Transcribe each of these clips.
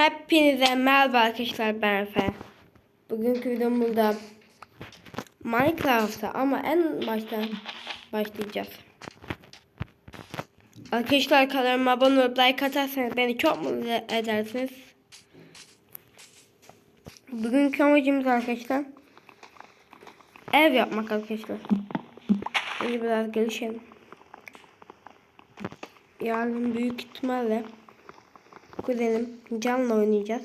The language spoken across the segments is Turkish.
Hepinize merhaba arkadaşlar ben Efe. Bugünkü videomuzda Minecraft'a ama en baştan başlayacağız. Arkadaşlar kanalıma abone olup like atarsanız beni çok mutlu edersiniz. Bugünkü amacımız arkadaşlar ev yapmak arkadaşlar. Şimdi biraz gelişelim. Yarın büyük ihtimalle kuzenim Can'la oynayacağız.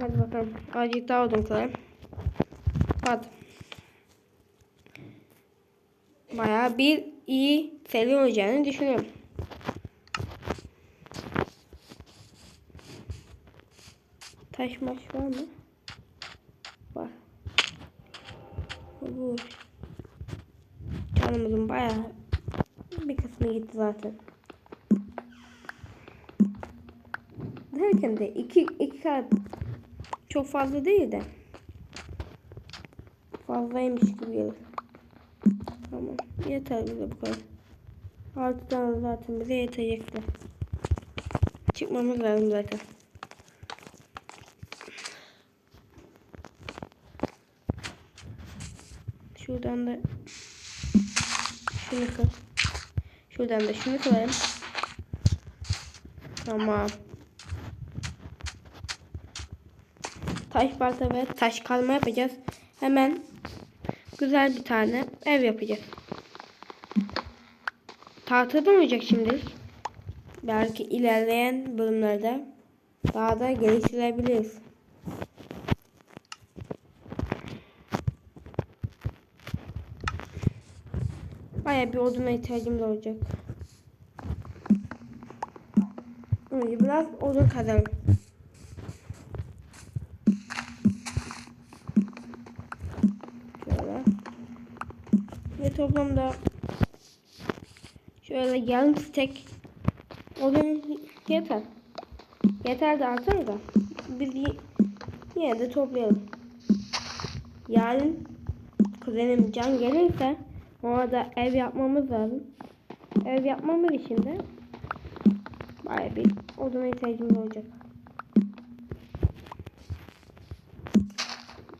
Hadi bakalım. Azıcık daha odun kıralım. Hadi. Bayağı bir iyi seri olacağını düşünüyorum. Taş maş var mı? Var. Vur. Canımızın bayağı kısmı gitti zaten. Derken de iki, iki kat çok fazla değil de fazlaymış gibi gelir. Tamam. Yeter bize bu kadar. Altı tane zaten bize yetecektir. Çıkmamız lazım zaten. Şuradan da şunu kır. Şuradan da şunu kıralım. Tamam. Taş balta ve taş kalma yapacağız. Hemen güzel bir tane ev yapacağız. Tahta da olacak şimdi. Belki ilerleyen bölümlerde daha da geliştirebiliriz. Baya bir oduna ihtiyacımız olacak. Önce biraz odun kazalım. Şöyle. Ve toplamda şöyle yarım stek odun yeter. Yeter de artar da biz yine de toplayalım. Yarın kuzenim Can gelirse orada ev yapmamız lazım. Ev yapmamız için de baya bir oduna ihtiyacımız olacak.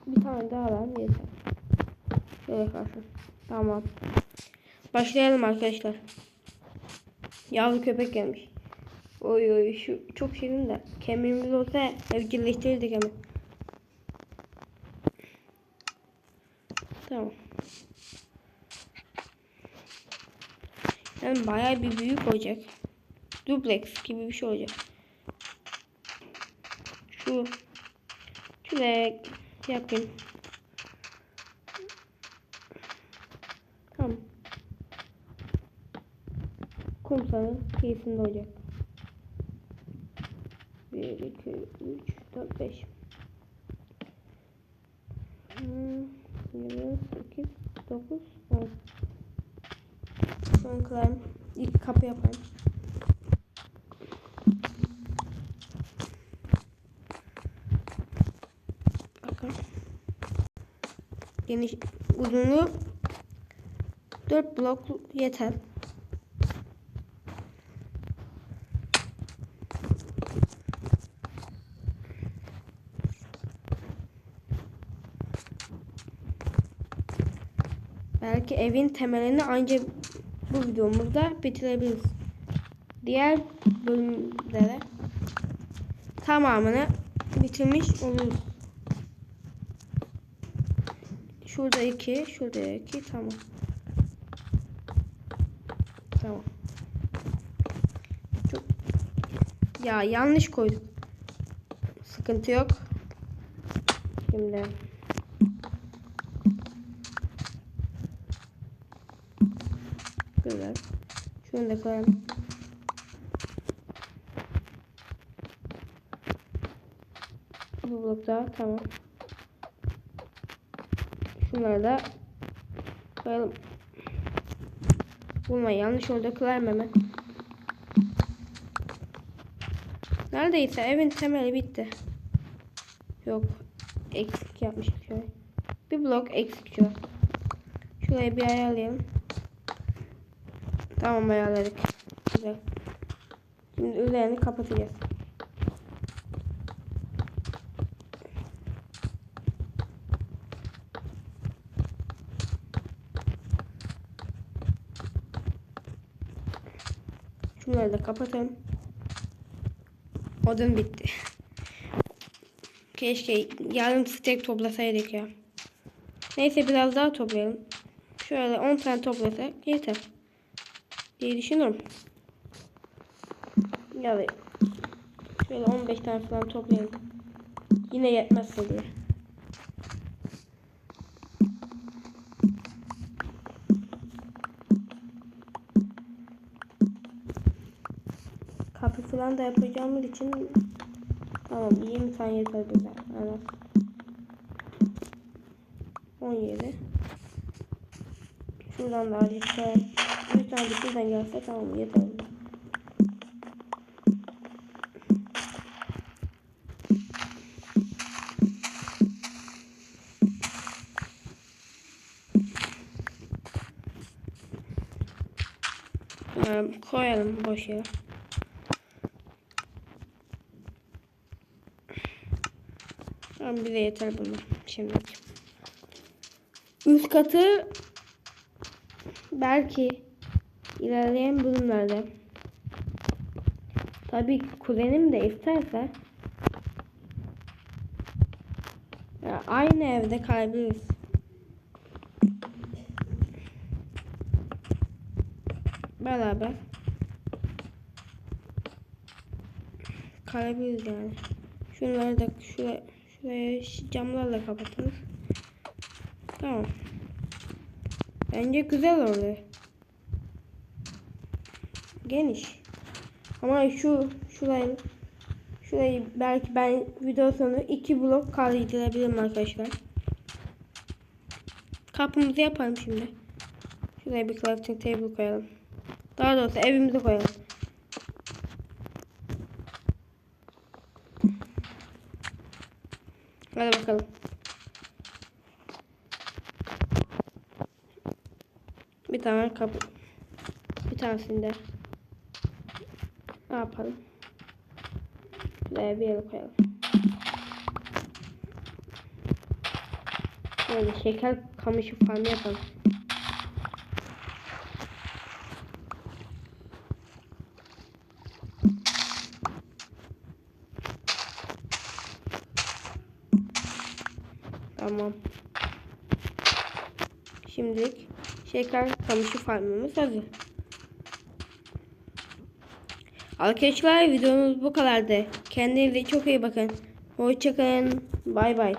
Bir tane daha alalım yeter. Şöyle kalsın. Tamam. Başlayalım arkadaşlar. Yavru köpek gelmiş. Oy oy şu çok şirin de. Kemiğimiz olsa evcilleştirirdik hemen. Tamam. Yani bayağı bir büyük olacak. Duplex gibi bir şey olacak. Şu şuraya yapayım. Tamam. Kumsalın keyfinde olacak. 1, 2, 3, 4, 5. Hmm, 7, 8, 9, 10. Son kılarım. İlk kapı yapayım. Bakın. Geniş uzunluğu 4 blok yeter. Belki evin temelini ancak bu videomuzda bitirebiliriz. Diğer bölümlere tamamını bitirmiş oluruz. Şurada iki, şurada iki, tamam. Tamam. Çok... Ya yanlış koydum. Sıkıntı yok. Şimdi Güzel. Şunu da koyalım. Bu blokta tamam. Şunları da koyalım. Bulma yanlış oldu kılarım hemen. Neredeyse evin temeli bitti. Yok. Eksik yapmışım şöyle. Bir blok eksik şu. Şurayı bir ayarlayalım. Tamam ayarladık. güzel. Şimdi üzerini kapatacağız. Şunları da kapatalım. Odun bitti. Keşke yarın stek toplasaydık ya. Neyse biraz daha toplayalım. Şöyle 10 tane toplasak yeter. Diye düşünüyorum. Yani şöyle 15 tane falan toplayalım. Yine yetmezse diye. Kapı falan da yapacağımız için tamam 20 tane yeter bize. Evet. 17 Şuradan da azıcık şöyle bir tane de buradan gelse tamam yeter. Ee, koyalım boş yere. Tamam bize yeter bunlar şimdi. Üst katı belki ilerleyen bölümlerde tabii ki kuzenim de isterse aynı evde kalabiliriz. Beraber kalabiliriz yani. Şunları da şuraya, şuraya camlarla kapatırız. Tamam. Bence güzel oluyor. Geniş. Ama şu şurayı şurayı belki ben video sonu iki blok kaydırabilirim arkadaşlar. Kapımızı yapalım şimdi. Şuraya bir crafting table koyalım. Daha doğrusu evimize koyalım. Hadi bakalım. Bir tane kapı. Bir tanesini de ne yapalım? Şuraya bir yere koyalım. Böyle şeker kamışı falan yapalım. Tamam. Şimdilik şeker kamışı farmımız hazır. Arkadaşlar videomuz bu kadardı. Kendinize çok iyi bakın. Hoşçakalın. Bay bay.